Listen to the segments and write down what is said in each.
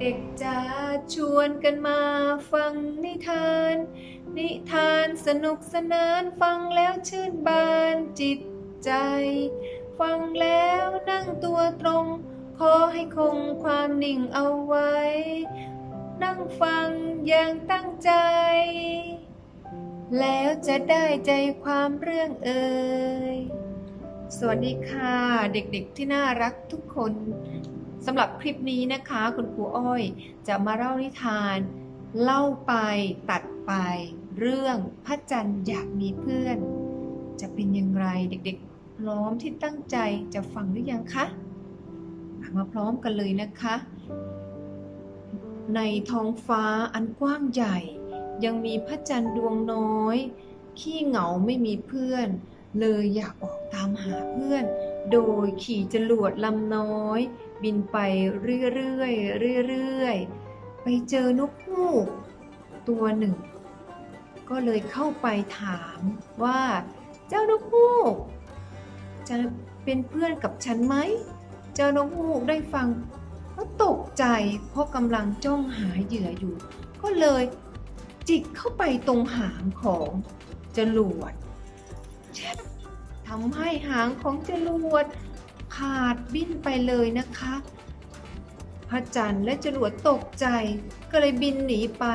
เด็กจ้าชวนกันมาฟังนิทาน นิทานสนุกสนานฟังแล้วชื่นบานจิตใจ ฟังแล้วนั่งตัวตรง ขอให้คงความนิ่งเอาไว้ นั่งฟังอย่างตั้งใจ แล้วจะได้ใจความเรื่องเอ่ยสวัสดีค่ะ เด็กๆที่น่ารักทุกคน สำหรับคลิปนี้นะคะ คุณครูอ้อยจะมาเล่านิทาน เล่าไปตัดไป เรื่องพระจันทร์อยากมีเพื่อน จะเป็นอย่างไรเด็กๆ พร้อมที่ตั้งใจจะฟังหรือยังคะมาพร้อมกันเลยนะคะ ในท้องฟ้าอันกว้างใหญ่ ยังมีพระจันทร์ดวงน้อย ขี้เหงาไม่มีเพื่อน เลยอยากออกตามหาเพื่อน โดยขี่จรวดลำน้อย บินไปเรื่อยๆเรื่อยๆไปเจอนกฮูกตัวหนึ่ง ก็เลยเข้าไปถามว่าเจ้านกฮูกจะเป็นเพื่อนกับฉันไหม เจ้านกฮูกได้ฟังก็ตกใจเพราะกำลังจ้องหาเหยื่ออยู่ ก็เลยจิกเข้าไปตรงหางของจรวดทำให้หางของจรวด ขาดบิ้นไปเลยนะคะ พระจันทร์และจรวดตกใจ ก็เลยบินหนีไป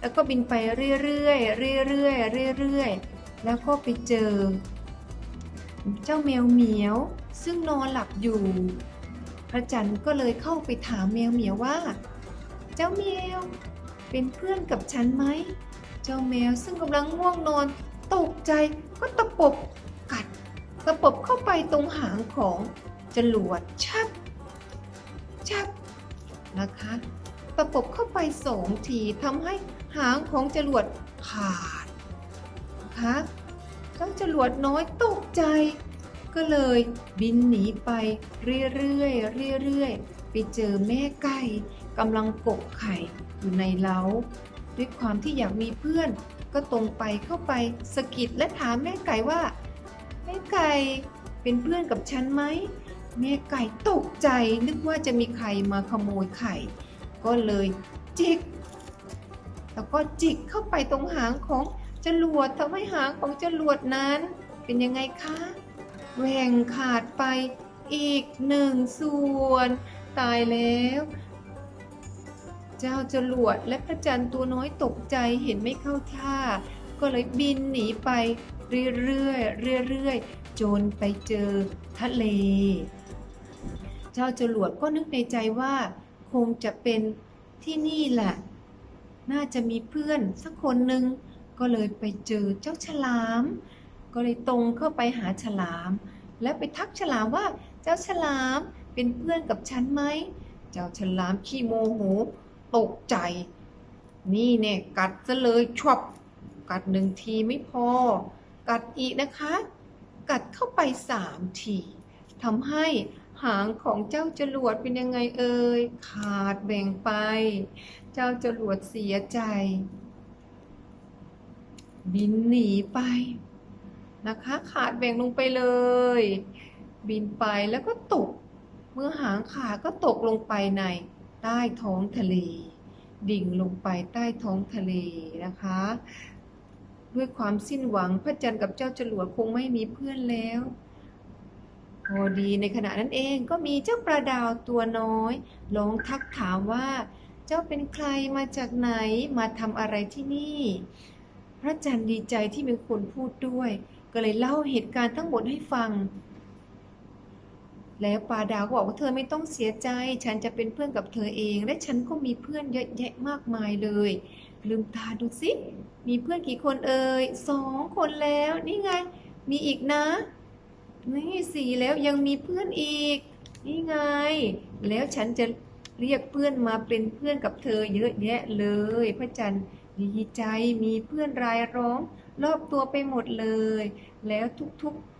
แล้วก็บินไปเรื่อยๆเรื่อยๆเรื่อยๆแล้วก็ไปเจอ เจ้าแมวเหมียว ซึ่งนอนหลับอยู่ พระจันทร์ก็เลยเข้าไปถามแมวเหมียวว่า เจ้าแมวเป็นเพื่อนกับฉันไหม เจ้าแมวซึ่งกำลังง่วงนอน ตกใจก็ตะปบกัดตะปบเข้าไปตรงหางของ จรวดชับ ชับ นะคะ ตะปบเข้าไปสองทีทำให้หางของจรวดขาดนะคะเจ้าจรวดน้อยตกใจ ก็เลยบินหนีไปเรื่อยๆเรื่อยๆไปเจอแม่ไก่กำลังกกไข่อยู่ในเล้า ด้วยความที่อยากมีเพื่อนก็ตรงไปเข้าไปสะกิดและถามแม่ไก่ว่า แม่ไก่เป็นเพื่อนกับฉันไหม แม่ไก่ตกใจนึกว่าจะมีใครมาขโมยไข่ ก็เลยจิก แล้วก็จิกเข้าไปตรงหางของจรวดทำให้หางของจรวดนั้น เป็นยังไงคะแหว่งขาดไปอีกหนึ่งส่วน ตายแล้ว เจ้าจรวดและพระจันทร์ตัวน้อยตกใจเห็นไม่เข้าท่า ก็เลยบินหนีไปเรื่อยๆเรื่อยๆจนไปเจอทะเล เจ้าจรวดก็นึกในใจว่า คงจะเป็นที่นี่แหละ น่าจะมีเพื่อนสักคนหนึ่งก็เลยไปเจอเจ้าฉลาม ก็เลยตรงเข้าไปหาฉลาม และไปทักฉลามว่าเจ้าฉลามเป็นเพื่อนกับฉันไหม เจ้าฉลามขี้โมโหตกใจ นี่เนี่ยกัดซะเลยชวบกัดหนึ่งทีไม่พอ กัดอีกนะคะ กัดเข้าไปสามทีทำให้ หางของเจ้าจรวดเป็นยังไงเอ่ยขาดแบ่งไป เจ้าจรวดเสียใจ บินหนีไปนะคะ ขาดแบ่งลงไปเลย บินไปแล้วก็ตก เมื่อหางขาดก็ตกลงไปใน ใต้ท้องทะเล ดิ่งลงไปใต้ท้องทะเลนะคะด้วยความสิ้นหวังพระจันทร์กับเจ้าจรวดคงไม่มีเพื่อนแล้ว พอดีในขณะนั้นเองก็มีเจ้าปลาดาวตัวน้อยร้องทักถามว่า เจ้าเป็นใครมาจากไหนมาทำอะไรที่นี่ พระจันทร์ดีใจที่มีคนพูดด้วย ก็เลยเล่าเหตุการณ์ทั้งหมดให้ฟัง แล้วปลาดาวก็บอกว่าเธอไม่ต้องเสียใจ ฉันจะเป็นเพื่อนกับเธอเอง และฉันก็มีเพื่อนเยอะแยะมากมายเลย ลืมตาดูสิมีเพื่อนกี่คนเอ่ยสองคนแล้วนี่ไง มีอีกนะ นี่สี่แล้วยังมีเพื่อนอีก นี่ไง แล้วฉันจะเรียกเพื่อนมาเป็นเพื่อนกับเธอเยอะแยะเลย พระจันทร์ดีใจมีเพื่อนรายร้องรอบตัวไปหมดเลย แล้วทุกๆ